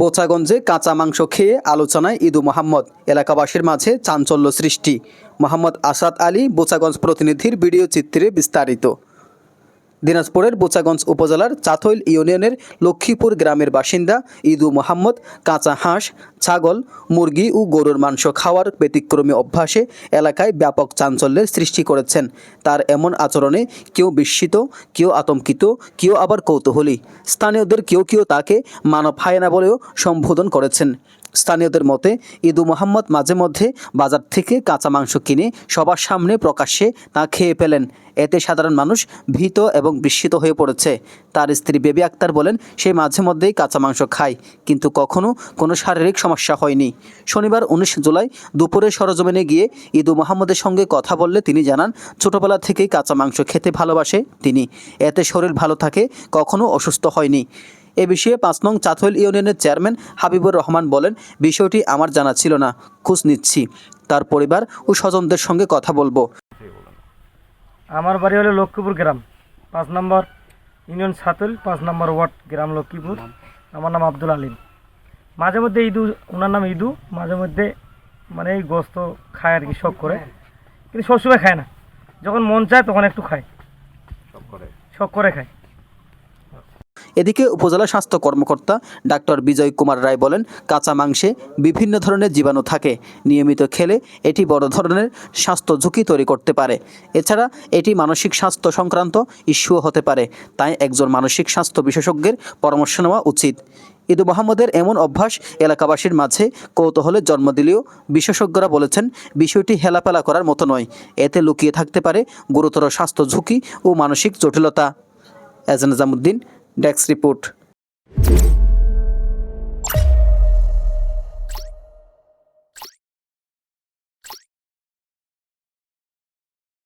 বোচাগঞ্জে কাঁচা মাংস খেয়ে আলোচনায় ইদু মোহাম্মদ। এলাকাবাসীর মাঝে চাঞ্চল্য সৃষ্টি। মোহাম্মদ আসাদ আলী, বোচাগঞ্জ প্রতিনিধির ভিডিও চিত্রে বিস্তারিত। দিনাজপুরের বোচাগঞ্জ উপজেলার চাথইল ইউনিয়নের লক্ষ্মীপুর গ্রামের বাসিন্দা ইদু মোহাম্মদ কাঁচা হাঁস, ছাগল, মুরগি ও গরুর মাংস খাওয়ার ব্যতিক্রমী অভ্যাসে এলাকায় ব্যাপক চাঞ্চল্যের সৃষ্টি করেছেন। তার এমন আচরণে কেউ বিস্মিত, কেউ আতঙ্কিত, কেউ আবার কৌতূহলী। স্থানীয়দের কেউ কেউ তাকে মানব হায়না বলেও সম্বোধন করেছেন। স্থানীয়দের মতে ইদু মোহাম্মদ মাঝে মধ্যে বাজার থেকে কাঁচা মাংস কিনে সবার সামনে প্রকাশ্যে তা খেয়ে ফেলেন। এতে সাধারণ মানুষ ভীত এবং বিস্মিত হয়ে পড়েছে। তার স্ত্রী বেবি আক্তার বলেন, সে মাঝে মধ্যেই কাঁচা মাংস খায়, কিন্তু কখনো কোনো শারীরিক সমস্যা হয়নি। শনিবার উনিশ জুলাই দুপুরে সরজমিনে গিয়ে ইদু মোহাম্মদের সঙ্গে কথা বললে তিনি জানান, ছোটবেলা থেকেই কাঁচা মাংস খেতে ভালোবাসে তিনি। এতে শরীর ভালো থাকে, কখনো অসুস্থ হয়নি। এ বিষয়ে পাঁচ নং চাথইল ইউনিয়নের চেয়ারম্যান হাবিবুর রহমান বলেন বিষয়টি আমার জানা ছিল না খোঁজ নিচ্ছি। তার পরিবার ও স্বজনদের সঙ্গে কথা বলব। আমার বাড়ি হলো লক্ষ্মীপুর গ্রাম। পাঁচ নম্বর ইউনিয়ন সাতুল পাঁচ নম্বর ওয়ার্ড গ্রাম লক্ষ্মীপুর। আমার নাম আব্দুল আলিম। মাঝে মধ্যে ইদু ওনার নাম ইদু। মাঝে মধ্যে মানে এই গোস্ত খায় আর কি শখ করে। কিন্তু সবসময় খায় না। যখন মন চায় তখন একটু খায়। শখ করে খায়। এদিকে উপজেলা স্বাস্থ্য কর্মকর্তা ডাক্তার বিজয় কুমার রায় বলেন, কাঁচা মাংসে বিভিন্ন ধরনের জীবাণু থাকে। নিয়মিত খেলে এটি বড় ধরনের স্বাস্থ্য ঝুঁকি তৈরি করতে পারে। এছাড়া এটি মানসিক স্বাস্থ্য সংক্রান্ত ইস্যুও হতে পারে। তাই একজন মানসিক স্বাস্থ্য বিশেষজ্ঞের পরামর্শ নেওয়া উচিত। ঈদু মোহাম্মদের এমন অভ্যাস এলাকাবাসীর মাঝে কৌতূহলের জন্ম দিলেও বিশেষজ্ঞরা বলেছেন, বিষয়টি হেলাফেলা করার মতো নয়। এতে লুকিয়ে থাকতে পারে গুরুতর স্বাস্থ্য ঝুঁকি ও মানসিক জটিলতা। এজান নিজামুদ্দিন ডেস্ক রিপোর্ট।